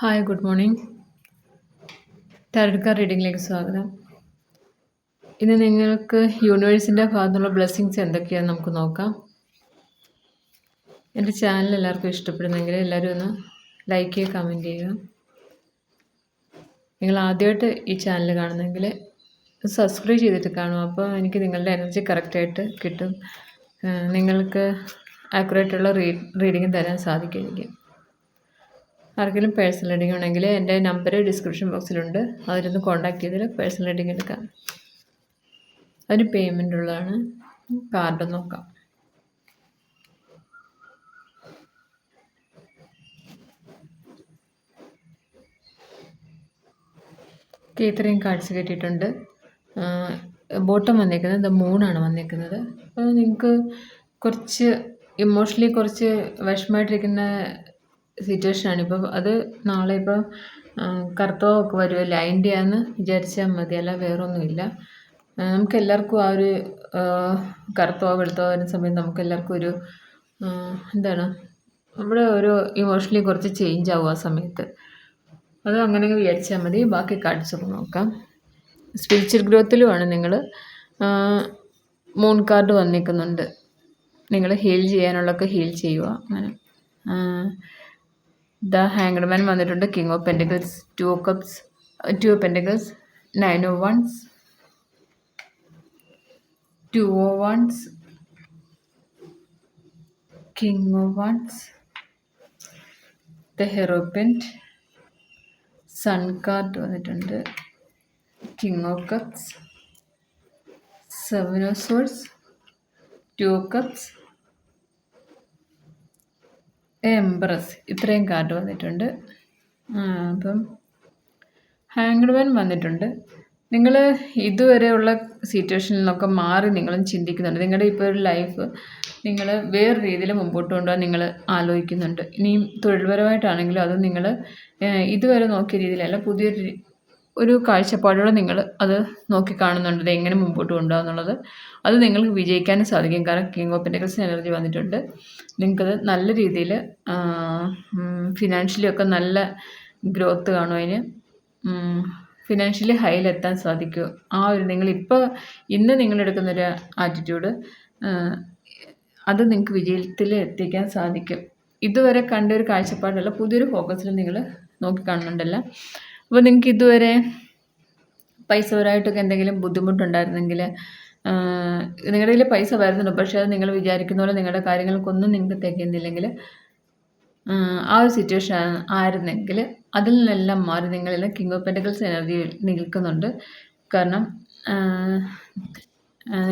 Hi good morning tarot card റീഡിങ്ങിലേക്ക് സ്വാഗതം. ഇന്ന് നിങ്ങൾക്ക് യൂണിവേഴ്സിന്റെ ഭാഗത്തുള്ള ബ്ലെസ്സിങ്സ് എന്തൊക്കെയാണെന്ന് നമുക്ക് നോക്കാം. എന്റെ ചാനൽ എല്ലാവർക്കും ഇഷ്ടപ്പെടുന്നെങ്കിൽ എല്ലാവരും ഒന്ന് ലൈക്ക് ചെയ്യുക കമന്റ് ചെയ്യുക. നിങ്ങൾ ആദ്യമായിട്ട് ഈ ചാനൽ കാണുന്നെങ്കിൽ സബ്സ്ക്രൈബ് ചെയ്തിട്ട് കാണും അപ്പോൾ എനിക്ക് നിങ്ങളുടെ എനർജി കറക്റ്റായിട്ട് കിട്ടും. നിങ്ങൾക്ക് ആക്യുറേറ്റുള്ള റീ റീഡിങ് തരാൻ സാധിക്കും എനിക്ക്. ആർക്കെങ്കിലും പേഴ്സണൽ റീഡിംഗ് ഉണ്ടെങ്കിൽ എന്റെ നമ്പർ ഡിസ്ക്രിപ്ഷൻ ബോക്സിലുണ്ട് അതിലൊന്ന് കോൺടാക്ട് ചെയ്തിട്ട് പേഴ്സണൽ റീഡിംഗ് എടുക്കാം. അതിന് പേയ്മെന്റ് ഉള്ളതാണ്. കാർഡ് നോക്കാം. ഇത്രയും കാർഡ്സ് കിട്ടിയിട്ടുണ്ട്. ബോട്ടം വന്നേക്കുന്നത് ദ മൂണാണ് വന്നേക്കുന്നത്. അപ്പോൾ നിങ്ങൾക്ക് കുറച്ച് ഇമോഷണലി കുറച്ച് വിഷമമായിട്ടിരിക്കുന്ന സിറ്റുവേഷനാണ് ഇപ്പോൾ അത് നാളെ ഇപ്പോൾ കർത്തവമൊക്കെ വരുമല്ലോ ആന്ന് വിചാരിച്ചാൽ മതി അല്ല വേറൊന്നുമില്ല. നമുക്ക് എല്ലാവർക്കും ആ ഒരു കറുത്തോ വെളുത്തോ വരുന്ന സമയത്ത് നമുക്ക് എല്ലാവർക്കും ഒരു എന്താണ് നമ്മുടെ ഒരു ഇമോഷണലി കുറച്ച് ചേഞ്ച് ആവും ആ സമയത്ത്. അത് അങ്ങനെ വിചാരിച്ചാൽ മതി. ബാക്കി കാർഡ്സൊക്കെ നോക്കാം. സ്പിരിച്വൽ ഗ്രോത്തിലുമാണ് നിങ്ങൾ മൂൺ കാർഡ് വന്നിരിക്കുന്നുണ്ട്. നിങ്ങൾ ഹീൽ ചെയ്യാനുള്ളതൊക്കെ ഹീൽ ചെയ്യുക. അങ്ങനെ. ദ ഹാങ്ഡ് മാൻ വന്നിട്ടുണ്ട് king of pentacles two cups two of pentacles nine of wands two of wands king of wands the hierophant sun card വന്നിട്ടുണ്ട്. King of cups seven of swords two cups embrace ഇത്രയും card വന്നിട്ടുണ്ട്. അപ്പം hanged one വന്നിട്ടുണ്ട്. നിങ്ങൾ ഇതുവരെയുള്ള സിറ്റുവേഷനിൽ നിന്നൊക്കെ മാറി നിങ്ങളും ചിന്തിക്കുന്നുണ്ട്. നിങ്ങളുടെ ഇപ്പോൾ ഒരു ലൈഫ് നിങ്ങൾ വേറെ രീതിയിൽ മുമ്പോട്ട് കൊണ്ടുപോകാൻ നിങ്ങൾ ആലോചിക്കുന്നുണ്ട്. ഇനിയും തൊഴിൽപരമായിട്ടാണെങ്കിലും അത് നിങ്ങൾ ഇതുവരെ നോക്കിയ രീതിയിലല്ല പുതിയൊരു ഒരു കാഴ്ചപ്പാടോടെ നിങ്ങൾ അത് നോക്കി കാണുന്നുണ്ട് എങ്ങനെ മുമ്പോട്ട് കൊണ്ടുപോകുക എന്നുള്ളത്. അത് നിങ്ങൾക്ക് വിജയിക്കാനും സാധിക്കും. കാരണം കിങ് ഓഫ് പെന്റക്കിൾസ് എനർജി വന്നിട്ടുണ്ട്. നിങ്ങൾക്കത് നല്ല രീതിയിൽ ഫിനാൻഷ്യലി ഒക്കെ നല്ല ഗ്രോത്ത് കാണും അതിന്. ഫിനാൻഷ്യലി ഹൈയിലെത്താൻ സാധിക്കും. ആ ഒരു നിങ്ങളിപ്പോൾ ഇന്ന് നിങ്ങളെടുക്കുന്നൊരു ആറ്റിറ്റ്യൂഡ് അത് നിങ്ങൾക്ക് വിജയത്തിൽ എത്തിക്കാൻ സാധിക്കും. ഇതുവരെ കണ്ട ഒരു കാഴ്ചപ്പാടല്ല പുതിയൊരു ഫോക്കസിൽ നിങ്ങൾ നോക്കി കാണുന്നുണ്ടല്ല. അപ്പോൾ നിങ്ങൾക്ക് ഇതുവരെ പൈസ വരായിട്ടൊക്കെ എന്തെങ്കിലും ബുദ്ധിമുട്ടുണ്ടായിരുന്നെങ്കിൽ നിങ്ങളുടെ കയ്യിൽ പൈസ വരുന്നുണ്ട് പക്ഷേ അത് നിങ്ങൾ വിചാരിക്കുന്ന പോലെ നിങ്ങളുടെ കാര്യങ്ങൾക്കൊന്നും നിങ്ങൾക്ക് തികയുന്നില്ലെങ്കിൽ ആ ഒരു സിറ്റുവേഷൻ ആയിരുന്നെങ്കിൽ അതിൽ നിന്നെല്ലാം മാറി നിങ്ങളിൽ കിങ് ഓഫ് പെന്റക്കിൾസ് എനർജി നിൽക്കുന്നുണ്ട്. കാരണം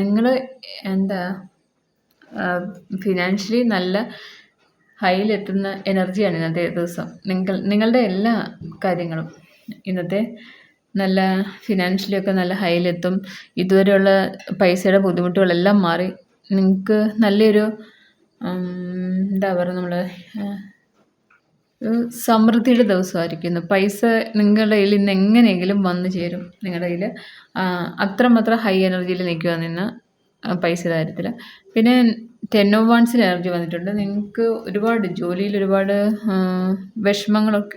നിങ്ങൾ എന്താ ഫിനാൻഷ്യലി നല്ല ഹൈയിലെത്തുന്ന എനർജിയാണ് ഇന്നത്തെ ദിവസം. നിങ്ങൾ നിങ്ങളുടെ എല്ലാ കാര്യങ്ങളും. ഇന്നത്തെ നല്ല ഫിനാൻഷ്യലിയൊക്കെ നല്ല ഹൈയിലെത്തും ഇതുവരെയുള്ള പൈസയുടെ ബുദ്ധിമുട്ടുകളെല്ലാം മാറി. നിങ്ങൾക്ക് നല്ലൊരു എന്താ പറയുക നമ്മൾ സമൃദ്ധിയുടെ ദിവസമായിരിക്കുന്നു. പൈസ നിങ്ങളുടെ കയ്യിൽ ഇന്ന് എങ്ങനെയെങ്കിലും വന്നു ചേരും. നിങ്ങളുടെ കയ്യിൽ അത്രമാത്രം ഹൈ എനർജിയിൽ നിൽക്കുക നിന്ന്. പൈസയുടെ കാര്യത്തിൽ പിന്നെ ടെൻ ഓഫ് വൺസിൽ എനർജി വന്നിട്ടുണ്ട്. നിങ്ങൾക്ക് ഒരുപാട് ജോലിയിൽ ഒരുപാട് വിഷമങ്ങളൊക്കെ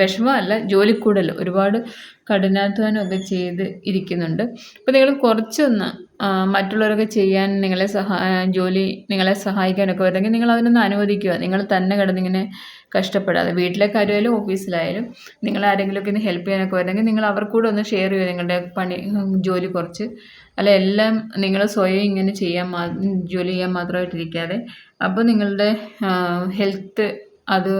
വിഷമമല്ല ജോലി കൂടുതൽ ഒരുപാട് കഠിനാധ്വാനമൊക്കെ ചെയ്ത് ഇരിക്കുന്നുണ്ട്. അപ്പോൾ നിങ്ങൾ കുറച്ചൊന്ന് മറ്റുള്ളവരൊക്കെ ചെയ്യാൻ നിങ്ങളെ സഹാ ജോലി നിങ്ങളെ സഹായിക്കാനൊക്കെ വരുന്നെങ്കിൽ നിങ്ങൾ അതിനൊന്ന് അനുവദിക്കുക. നിങ്ങൾ തന്നെ കിടന്നിങ്ങനെ കഷ്ടപ്പെടാതെ വീട്ടിലെ കാര്യമായാലും ഓഫീസിലായാലും നിങ്ങൾ ആരെങ്കിലുമൊക്കെ ഒന്ന് ഹെൽപ്പ് ചെയ്യാനൊക്കെ വരുന്നെങ്കിൽ നിങ്ങൾ അവർക്കൂടെ ഒന്ന് ഷെയർ ചെയ്യുക നിങ്ങളുടെ പണി ജോലി കുറച്ച്. അല്ല എല്ലാം നിങ്ങൾ സ്വയം ഇങ്ങനെ ചെയ്യാൻ ജോലി ചെയ്യാൻ മാത്രമായിട്ടിരിക്കാതെ അപ്പോൾ നിങ്ങളുടെ ഹെൽത്ത് അത്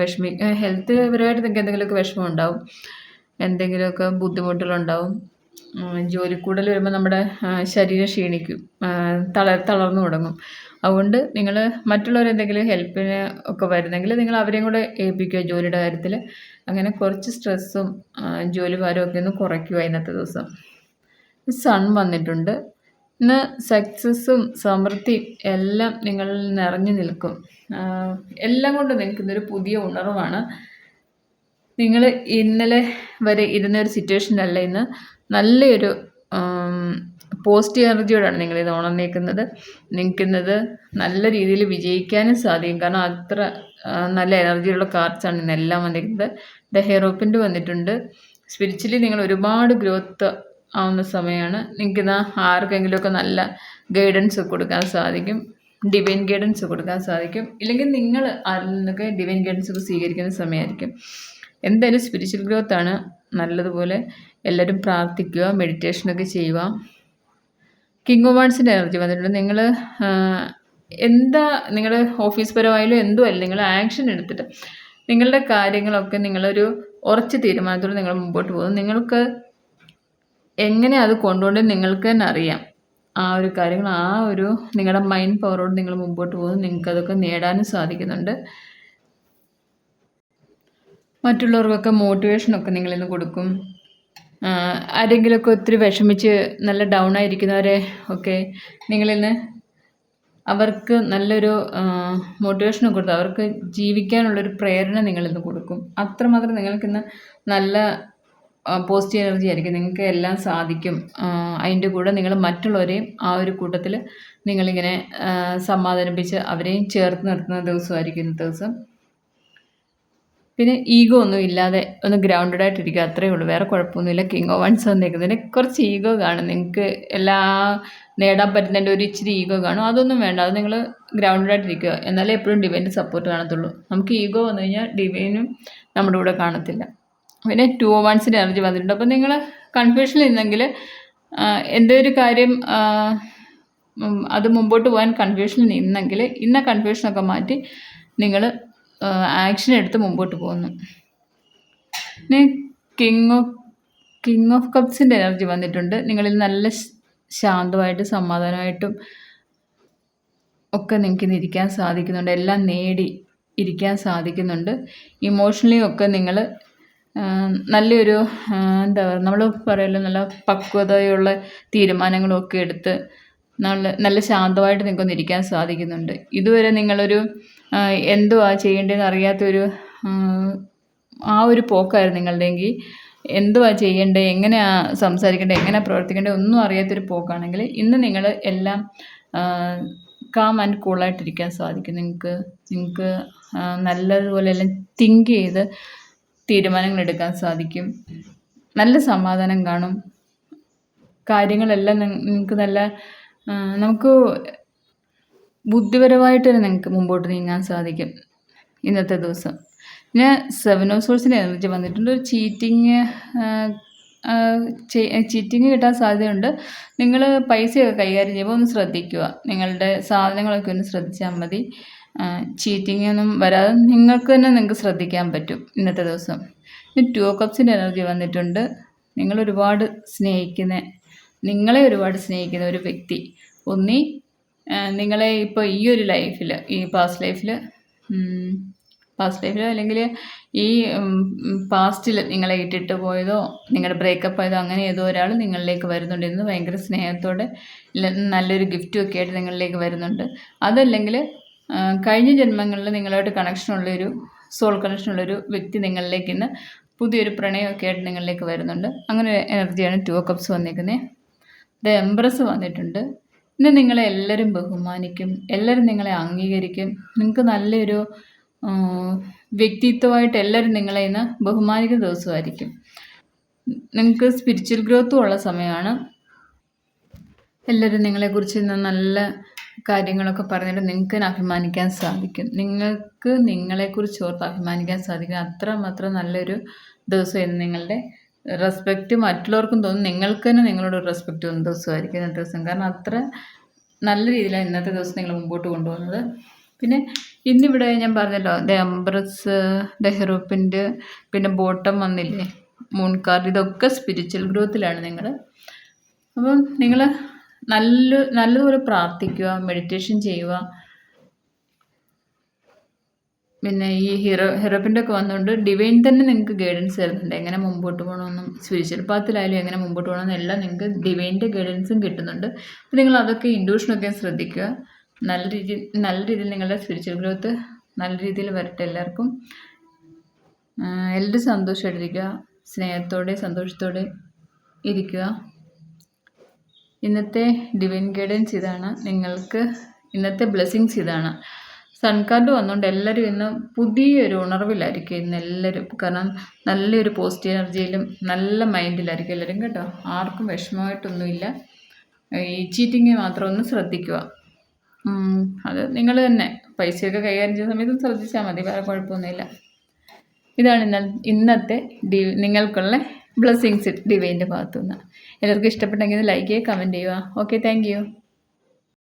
വിഷമി ഹെൽത്ത് പരമായിട്ട് നിങ്ങൾക്ക് എന്തെങ്കിലുമൊക്കെ വിഷമം ഉണ്ടാവും എന്തെങ്കിലുമൊക്കെ ബുദ്ധിമുട്ടുകളുണ്ടാവും ജോലി കൂടുതൽ വരുമ്പോൾ നമ്മുടെ ശരീരം ക്ഷീണിക്കും തള തളർന്നു തുടങ്ങും. അതുകൊണ്ട് നിങ്ങൾ മറ്റുള്ളവർ എന്തെങ്കിലും ഹെൽപ്പിന് ഒക്കെ വരുന്നെങ്കിൽ നിങ്ങൾ അവരെയും കൂടെ ഏൽപ്പിക്കുക ജോലിയുടെ കാര്യത്തിൽ. അങ്ങനെ കുറച്ച് സ്ട്രെസ്സും ജോലി ഭാരമൊക്കെ ഒന്ന് കുറയ്ക്കുക ഇന്നത്തെ ദിവസം. സൺ വന്നിട്ടുണ്ട്. ഇന്ന് സക്സസ്സും സമൃദ്ധിയും എല്ലാം നിങ്ങളിൽ നിറഞ്ഞു നിൽക്കും. എല്ലാം കൊണ്ടും നിങ്ങൾക്ക് ഇന്നൊരു പുതിയ ഉണർവാണ്. നിങ്ങൾ ഇന്നലെ വരെ ഇരുന്ന ഒരു സിറ്റുവേഷനല്ല ഇന്ന്. നല്ലൊരു പോസിറ്റീവ് എനർജിയോടാണ് നിങ്ങൾ ഇത് ഉണർന്നേക്കുന്നത്. നിൽക്കുന്നത് നല്ല രീതിയിൽ വിജയിക്കാനും സാധിക്കും. കാരണം അത്ര നല്ല എനർജിയുള്ള കാർഡ്സാണ് ഇന്നെല്ലാം വന്നിരിക്കുന്നത്. ദ ഹെറോപ്പിന്റെ വന്നിട്ടുണ്ട്. സ്പിരിച്വലി നിങ്ങൾ ഒരുപാട് ഗ്രോത്ത് ആവുന്ന സമയമാണ്. നിങ്ങൾക്ക് ഇതാ ആർക്കെങ്കിലുമൊക്കെ നല്ല ഗൈഡൻസ് കൊടുക്കാൻ സാധിക്കും. ഡിവൈൻ ഗൈഡൻസ് കൊടുക്കാൻ സാധിക്കും. ഇല്ലെങ്കിൽ നിങ്ങൾ അതിൽ നിന്നൊക്കെ ഡിവൈൻ ഗൈഡൻസ് ഒക്കെ സ്വീകരിക്കുന്ന സമയമായിരിക്കും. എന്തായാലും സ്പിരിച്വൽ ഗ്രോത്ത് ആണ് നല്ലതുപോലെ എല്ലാവരും പ്രാർത്ഥിക്കുക മെഡിറ്റേഷനൊക്കെ ചെയ്യുക. കിങ് വാൺസിന്റെ എനർജി വന്നിട്ടുണ്ട്. നിങ്ങൾ എന്താ നിങ്ങളുടെ ഓഫീസ് പരമായാലും എന്തോ അല്ല നിങ്ങൾ ആക്ഷൻ എടുത്തിട്ട് നിങ്ങളുടെ കാര്യങ്ങളൊക്കെ നിങ്ങളൊരു ഉറച്ച് തീരുമാനത്തോടെ നിങ്ങൾ മുമ്പോട്ട് പോകും നിങ്ങൾക്ക് എങ്ങനെ അത് കൊണ്ടുകൊണ്ട് നിങ്ങൾക്ക് തന്നെ അറിയാം. ആ ഒരു കാര്യങ്ങൾ ആ ഒരു നിങ്ങളുടെ മൈൻഡ് പവറോട് നിങ്ങൾ മുമ്പോട്ട് പോകുന്നു. നിങ്ങൾക്ക് അതൊക്കെ നേടാനും സാധിക്കുന്നുണ്ട്. മറ്റുള്ളവർക്കൊക്കെ മോട്ടിവേഷനൊക്കെ നിങ്ങളിന്ന് കൊടുക്കും. ആരെങ്കിലുമൊക്കെ ഒത്തിരി വിഷമിച്ച് നല്ല ഡൗൺ ആയിരിക്കുന്നവരെ ഒക്കെ നിങ്ങളിന്ന് അവർക്ക് നല്ലൊരു മോട്ടിവേഷൻ കൊടുത്ത് അവർക്ക് ജീവിക്കാനുള്ളൊരു പ്രേരണ നിങ്ങളിന്ന് കൊടുക്കും. അത്രമാത്രം നിങ്ങൾക്കിന്ന് നല്ല പോസിറ്റീവ് എനർജി ആയിരിക്കും. നിങ്ങൾക്ക് എല്ലാം സാധിക്കും. അതിന്റെ കൂടെ നിങ്ങൾ മറ്റുള്ളവരെയും ആ ഒരു കൂട്ടത്തിൽ നിങ്ങളിങ്ങനെ സമാധാനിപ്പിച്ച് അവരെയും ചേർത്ത് നിർത്തുന്ന ദിവസമായിരിക്കും ഇന്നത്തെ ദിവസം. പിന്നെ ഈഗോ ഒന്നും ഇല്ലാതെ ഒന്ന് ഗ്രൗണ്ടഡ് ആയിട്ടിരിക്കുക അത്രയേ ഉള്ളൂ. വേറെ കുഴപ്പമൊന്നുമില്ല. കിങ് ഓഫ് വൺസ് വന്നേക്കുന്നതിന് കുറച്ച് ഈഗോ കാണും. നിങ്ങൾക്ക് എല്ലാ നേടാൻ പറ്റുന്നതിന്റെ ഒരു ഇച്ചിരി ഈഗോ കാണും. അതൊന്നും വേണ്ട. അത് നിങ്ങൾ ഗ്രൗണ്ടഡ് ആയിട്ടിരിക്കുക. എന്നാലേ എപ്പോഴും ഡിവൈന്റെ സപ്പോർട്ട് കാണത്തുള്ളൂ. നമുക്ക് ഈഗോ വന്നു കഴിഞ്ഞാൽ ഡിവൈനും നമ്മുടെ കൂടെ കാണത്തില്ല. പിന്നെ ടു വൺസിന്റെ എനർജി വന്നിട്ടുണ്ട്. അപ്പോൾ നിങ്ങൾ കൺഫ്യൂഷനിൽ നിന്നെങ്കിൽ എന്തോ ഒരു കാര്യം അത് മുമ്പോട്ട് പോകാൻ കൺഫ്യൂഷനിൽ നിന്നെങ്കിൽ ഇന്ന കൺഫ്യൂഷനൊക്കെ മാറ്റി നിങ്ങൾ ആക്ഷൻ എടുത്ത് മുമ്പോട്ട് പോകുന്നു. പിന്നെ കിങ് ഓഫ് കിങ് ഓഫ് കപ്സിന്റെ എനർജി വന്നിട്ടുണ്ട്. നിങ്ങളിൽ നല്ല ശാന്തമായിട്ട് സമാധാനമായിട്ടും ഒക്കെ നിങ്ങൾക്ക് ഇരിക്കാൻ സാധിക്കുന്നുണ്ട്. എല്ലാം നേടി ഇരിക്കാൻ സാധിക്കുന്നുണ്ട്. ഇമോഷണലി ഒക്കെ നിങ്ങൾ നല്ലൊരു എന്താ നമ്മൾ പറയുമല്ലോ നല്ല പക്വതയുള്ള തീരുമാനങ്ങളൊക്കെ എടുത്ത് നല്ല നല്ല ശാന്തമായിട്ട് നിങ്ങൾക്കൊന്ന് ഇരിക്കാൻ സാധിക്കുന്നുണ്ട്. ഇതുവരെ നിങ്ങളൊരു എന്തുവാ ചെയ്യേണ്ടതെന്ന് അറിയാത്തൊരു ആ, ഒരു പോക്കായിരുന്നു നിങ്ങളുടെയെങ്കിൽ എന്തുവാ ചെയ്യേണ്ടത് എങ്ങനെയാ സംസാരിക്കേണ്ടത് എങ്ങനെയാ പ്രവർത്തിക്കേണ്ടത് ഒന്നും അറിയാത്തൊരു പോക്കാണെങ്കിൽ ഇന്ന് നിങ്ങൾ എല്ലാം കാം ആൻഡ് കൂളായിട്ടിരിക്കാൻ സാധിക്കും. നിങ്ങൾക്ക് നിങ്ങൾക്ക് നല്ലതുപോലെ എല്ലാം തിങ്ക് ചെയ്ത് തീരുമാനങ്ങൾ എടുക്കാൻ സാധിക്കും. നല്ല സമാധാനം കാണും. കാര്യങ്ങളെല്ലാം നിങ്ങൾക്ക് നല്ല നമുക്ക് ബുദ്ധിപരമായിട്ട് തന്നെ നിങ്ങൾക്ക് മുമ്പോട്ട് നീങ്ങാൻ സാധിക്കും ഇന്നത്തെ ദിവസം. പിന്നെ സെവൻ ഓഫ് സോഴ്സിന്റെ എനർജി വന്നിട്ടുണ്ട്. ഒരു ചീറ്റിങ് ചീറ്റിങ് കിട്ടാൻ സാധ്യതയുണ്ട്. നിങ്ങൾ പൈസയൊക്കെ കൈകാര്യം ചെയ്യുമ്പോൾ ഒന്ന് ശ്രദ്ധിക്കുക. നിങ്ങളുടെ സാധനങ്ങളൊക്കെ ഒന്ന് ശ്രദ്ധിച്ചാൽ മതി. ചീറ്റിംഗ് ഒന്നും വരാതെ നിങ്ങൾക്ക് തന്നെ നിങ്ങൾക്ക് ശ്രദ്ധിക്കാൻ പറ്റും ഇന്നത്തെ ദിവസം. ഇനി ടു കപ്സിന്റെ എനർജി വന്നിട്ടുണ്ട്. നിങ്ങൾ ഒരുപാട് സ്നേഹിക്കുന്ന നിങ്ങളെ ഒരുപാട് സ്നേഹിക്കുന്ന ഒരു വ്യക്തി. ഒന്നി നിങ്ങളെ ഇപ്പോൾ ഈ ഒരു ലൈഫിൽ ഈ പാസ്റ്റ് ലൈഫിൽ പാസ്റ്റ് ലൈഫിൽ അല്ലെങ്കിൽ ഈ പാസ്റ്റിൽ നിങ്ങളെ ഇട്ടിട്ട് പോയതോ നിങ്ങളുടെ ബ്രേക്കപ്പ് ആയതോ അങ്ങനെ ഏതോ ഒരാൾ നിങ്ങളിലേക്ക് വരുന്നുണ്ട്. ഇന്ന് ഭയങ്കര സ്നേഹത്തോടെ നല്ലൊരു ഗിഫ്റ്റും ഒക്കെ ആയിട്ട് നിങ്ങളിലേക്ക് വരുന്നുണ്ട്. അതല്ലെങ്കിൽ കഴിഞ്ഞ ജന്മങ്ങളിൽ നിങ്ങളായിട്ട് കണക്ഷനുള്ളൊരു സോൾ കണക്ഷനുള്ളൊരു വ്യക്തി നിങ്ങളിലേക്ക് ഇന്ന് പുതിയൊരു പ്രണയമൊക്കെ ആയിട്ട് നിങ്ങളിലേക്ക് വരുന്നുണ്ട്. അങ്ങനെ ഒരു എനർജിയാണ് ടു കപ്സ് വന്നിരിക്കുന്നത് ദ എംബ്രസ് വന്നിട്ടുണ്ട്. ഇന്ന് നിങ്ങളെ എല്ലാവരും ബഹുമാനിക്കും എല്ലാവരും നിങ്ങളെ അംഗീകരിക്കും. നിങ്ങൾക്ക് നല്ലൊരു വ്യക്തിത്വമായിട്ട് എല്ലാവരും നിങ്ങളെ ഇന്ന് ബഹുമാനിക്കുന്ന ദിവസമായിരിക്കും. നിങ്ങൾക്ക് സ്പിരിച്വൽ ഗ്രോത്തും ഉള്ള സമയമാണ്. എല്ലാവരും നിങ്ങളെക്കുറിച്ച് ഇന്ന് നല്ല കാര്യങ്ങളൊക്കെ പറഞ്ഞിട്ട് നിങ്ങൾക്ക് അഭിമാനിക്കാൻ സാധിക്കും. നിങ്ങൾക്ക് നിങ്ങളെക്കുറിച്ച് ഓർത്ത് അഭിമാനിക്കാൻ സാധിക്കും. അത്രമാത്രം നല്ലൊരു ദിവസമായിരുന്നു നിങ്ങളുടെ റെസ്പെക്റ്റ് മറ്റുള്ളവർക്കും തോന്നും. നിങ്ങൾക്ക് തന്നെ നിങ്ങളോട് റെസ്പെക്റ്റ് തോന്നുന്ന ദിവസമായിരിക്കും ഇന്നത്തെ ദിവസം. കാരണം അത്ര നല്ല രീതിയിലാണ് ഇന്നത്തെ ദിവസം നിങ്ങൾ മുമ്പോട്ട് കൊണ്ടുപോകുന്നത്. പിന്നെ ഇന്നിവിടെ ഞാൻ പറഞ്ഞല്ലോ ദ എംബ്രസ് ദെഹ്റൂപ്പിന്റെ ഹെറോപ്പിന്റെ പിന്നെ ബോട്ടം വന്നില്ലേ മൂൺ കാർഡ്. ഇതൊക്കെ സ്പിരിച്വൽ ഗ്രോത്തിലാണ് നിങ്ങൾ അപ്പം നിങ്ങൾ നല്ല നല്ലതുപോലെ പ്രാർത്ഥിക്കുക മെഡിറ്റേഷൻ ചെയ്യുക. പിന്നെ ഈ ഹീറോ ഹീറോപ്പിന്റെ ഒക്കെ വന്നുകൊണ്ട് ഡിവൈൻ തന്നെ നിങ്ങൾക്ക് ഗൈഡൻസ് തരുന്നുണ്ട്. എങ്ങനെ മുമ്പോട്ട് പോകണമെന്നും സ്പിരിച്വൽ പാത്തിലായാലും എങ്ങനെ മുമ്പോട്ട് പോകണമെന്നും എല്ലാം നിങ്ങൾക്ക് ഡിവൈന്റെ ഗൈഡൻസും കിട്ടുന്നുണ്ട്. അപ്പോൾ നിങ്ങൾ അതൊക്കെ ഇൻഡ്യൂഷനൊക്കെ ശ്രദ്ധിക്കുക. നല്ല രീതിയിൽ നല്ല രീതിയിൽ നിങ്ങളുടെ സ്പിരിച്വൽ ഗ്രോത്ത് നല്ല രീതിയിൽ വരട്ടെ എല്ലാവർക്കും. എല്ലാവരും സന്തോഷമായിട്ടിരിക്കുക. സ്നേഹത്തോടെ സന്തോഷത്തോടെ ഇരിക്കുക. ഇന്നത്തെ ഡിവൈൻ ഗൈഡൻസ് ഇതാണ്. നിങ്ങൾക്ക് ഇന്നത്തെ ബ്ലെസ്സിങ്സ് ഇതാണ്. സൺ കാർഡ് വന്നുകൊണ്ട് എല്ലാവരും ഇന്ന് പുതിയൊരു ഉണർവിലായിരിക്കും ഇന്ന് എല്ലാവരും കാരണം നല്ലൊരു പോസിറ്റീവ് എനർജിയിലും നല്ല മൈൻഡിലായിരിക്കും എല്ലാവരും കേട്ടോ. ആർക്കും വിഷമമായിട്ടൊന്നുമില്ല. ഈ ചീറ്റിങ് മാത്രം ഒന്ന് ശ്രദ്ധിക്കുക. അത് നിങ്ങൾ തന്നെ. പൈസയൊക്കെ കൈകാര്യം ചെയ്യുന്ന സമയത്ത് ശ്രദ്ധിച്ചാൽ മതി വേറെ കുഴപ്പമൊന്നുമില്ല. ഇതാണ് ഇന്ന ഇന്നത്തെ ഡി നിങ്ങൾക്കുള്ള ബ്ലെസ്സിങ്സ് ഡിവൈന്റെ ഭാഗത്തുനിന്ന്. എല്ലാവർക്കും ഇഷ്ടപ്പെട്ടെങ്കിൽ ലൈക്ക് ചെയ്യുക കമന്റ് ചെയ്യുക. Okay thank